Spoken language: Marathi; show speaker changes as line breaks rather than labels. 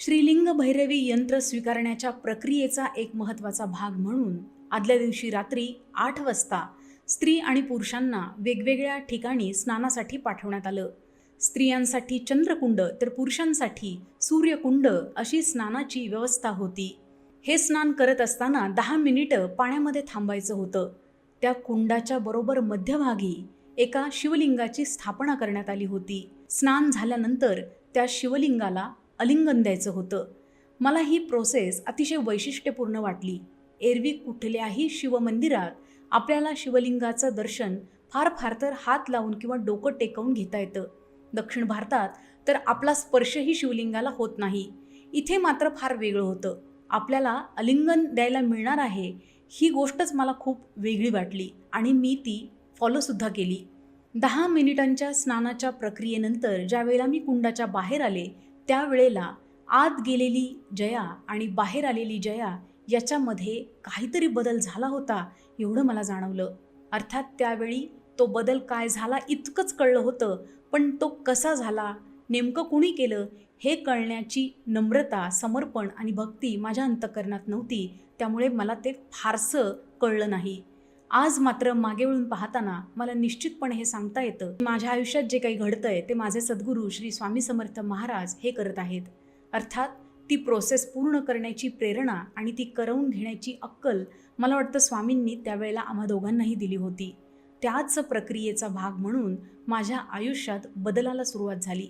श्रीलिंग भैरवी यंत्र स्वीकारण्याच्या प्रक्रियेचा एक महत्त्वाचा भाग म्हणून आदल्या दिवशी रात्री आठ वाजता स्त्री आणि पुरुषांना वेगवेगळ्या ठिकाणी स्नानासाठी पाठवण्यात आलं. स्त्रियांसाठी चंद्रकुंड तर पुरुषांसाठी सूर्यकुंड अशी स्नानाची व्यवस्था होती. हे स्नान करत असताना दहा मिनिटं पाण्यामध्ये थांबायचं होतं. त्या कुंडाच्या बरोबर मध्यभागी एका शिवलिंगाची स्थापना करण्यात आली होती. स्नान झाल्यानंतर त्या शिवलिंगाला अलिंगन द्यायचं होतं. मला ही प्रोसेस अतिशय वैशिष्ट्यपूर्ण वाटली. एरवी कुठल्याही शिवमंदिरात आपल्याला शिवलिंगाचं दर्शन फार फार तर हात लावून किंवा डोकं टेकवून घेता येतं. दक्षिण भारतात तर आपला स्पर्शही शिवलिंगाला होत नाही. इथे मात्र फार वेगळं होतं. आपल्याला अलिंगन द्यायला मिळणार आहे ही गोष्टच मला खूप वेगळी वाटली आणि मी ती फॉलोसुद्धा केली. दहा मिनिटांच्या स्नानाच्या प्रक्रियेनंतर ज्यावेळेला मी कुंडाच्या बाहेर आले त्यावेळेला आत गेलेली जया आणि बाहेर आलेली जया याच्यामध्ये काहीतरी बदल झाला होता एवढं मला जाणवलं. अर्थात त्यावेळी तो बदल काय झाला इतकंच कळलं होतं पण तो कसा झाला नेमकं कुणी केलं हे कळण्याची नम्रता समर्पण आणि भक्ती माझ्या अंतकरणात नव्हती त्यामुळे मला ते फारसं कळलं नाही. आज मात्र मागे वळून पाहताना मला निश्चितपणे हे सांगता येतं. माझ्या आयुष्यात जे काही घडतंय ते माझे सद्गुरू श्री स्वामी समर्थ महाराज हे करत आहेत. अर्थात ती प्रोसेस पूर्ण करण्याची प्रेरणा आणि ती करवून घेण्याची अक्कल मला वाटतं स्वामींनी त्यावेळेला आम्हा दोघांनाही दिली होती. त्याच प्रक्रियेचा भाग म्हणून माझ्या आयुष्यात बदलाला सुरुवात झाली.